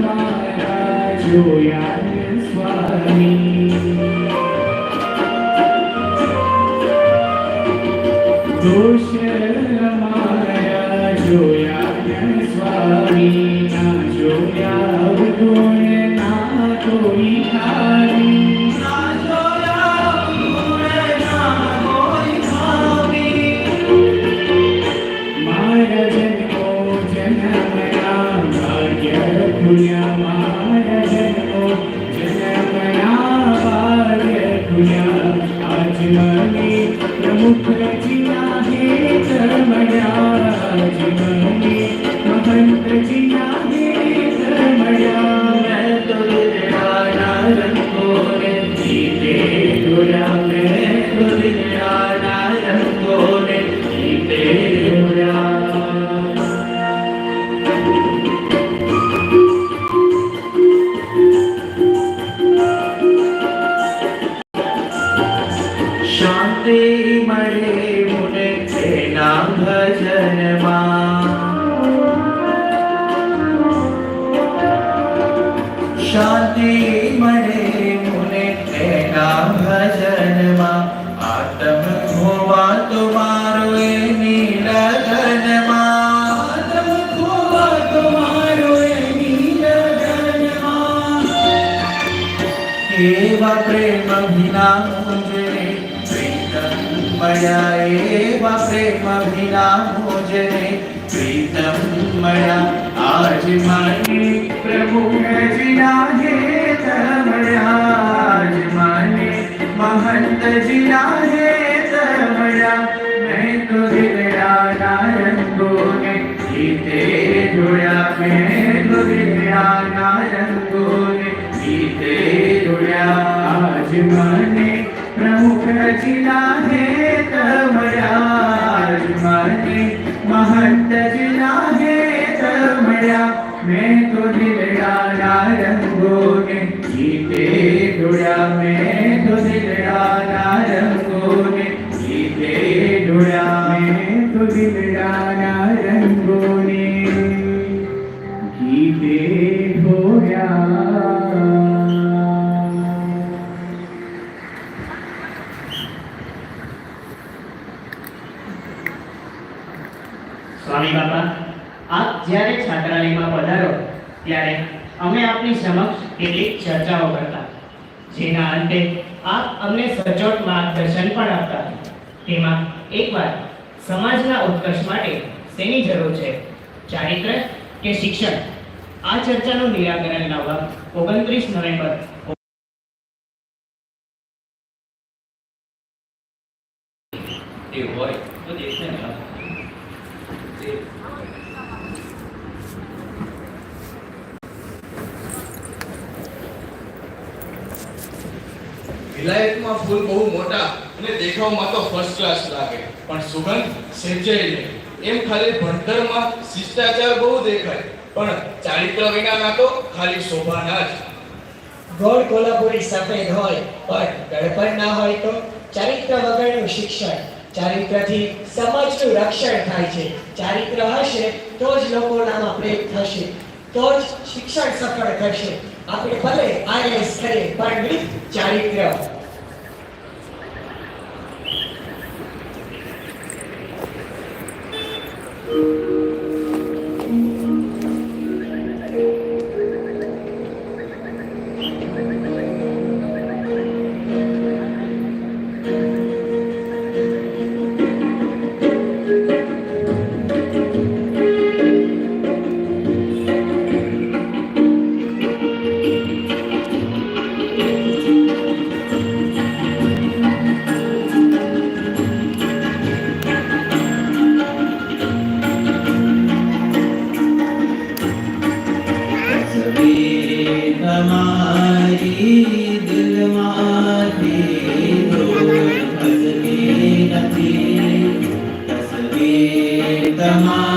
મારા જોયા સ્વામી દોષ મારા જોયા સ્વામી ના જોયા ગુણ ના કોઈ આજ મને પ્રમુખજીના હેત મળ્યા શાંતિ મળે મુને તેના ભજનમાં આતમ ખોવા તમારો એ નીલગનમાં આતમ ખોવા તમારો એ નીલગનમાં. એવા પ્રેમ વિના મુજે મળ્યા, એવા પ્રેમ વિના મુજે પ્રીતમ મળ્યા. આજ મને પ્રભુજીના હેત મળ્યા આજ મને મહંતજીના હેત મળ્યા મેં તો દિલડાના રંગોને ગીતે જોયા. મેં જોયા. આજ મને સ્વામી બાપા, આપ જ્યારે છાત્રાલયમાં પધારો, ત્યારે અમે આપની સમક્ષ કેટલીક ચર્ચાઓ કરતા. જેના અંતે આપ અમને સચોટ માર્ગદર્શન પણ આપતા. તેમાં એકવાર સમાજના ઉત્કર્ષ માટે શેની જરૂર છે? ચારિત્ર કે શિક્ષણ? આ ચર્ચાનું નિરાકરણ લાવવા ઓગણત્રીસ નવેમ્બર એ હોય તો દેશને વિલાયતમાં ફૂલ બહુ મોટા અને દેખાવમાં તો ફર્સ્ટ ક્લાસ લાગે. પણ સુગંધ સેજાય નહીં એમ ખાલી ભણતરમાં શિષ્ટાચાર બહુ દેખાય. પણ ચારિત્ર વિનાના તો ખાલી શોભાના જ. ગોળ કોલ્હાપુરી સફેદ હોય, પણ ગળપણ ના હોય તો ચારિત્ર વગરનું શિક્ષણ. ચારિત્રથી સમાજનું રક્ષણ થાય છે. ચારિત્ર હશે તો જ લોકોનામાં પ્રેમ થશે. તો જ શિક્ષણ સફળ થશે. આપણે ભલે આઈએસ કરીએ પણ ચારિત્ર Come on.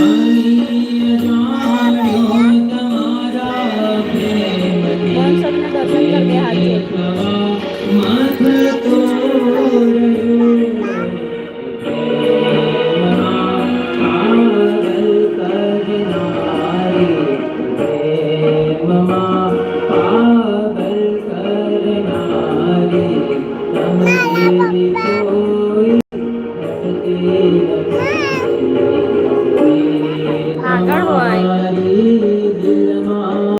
Oh.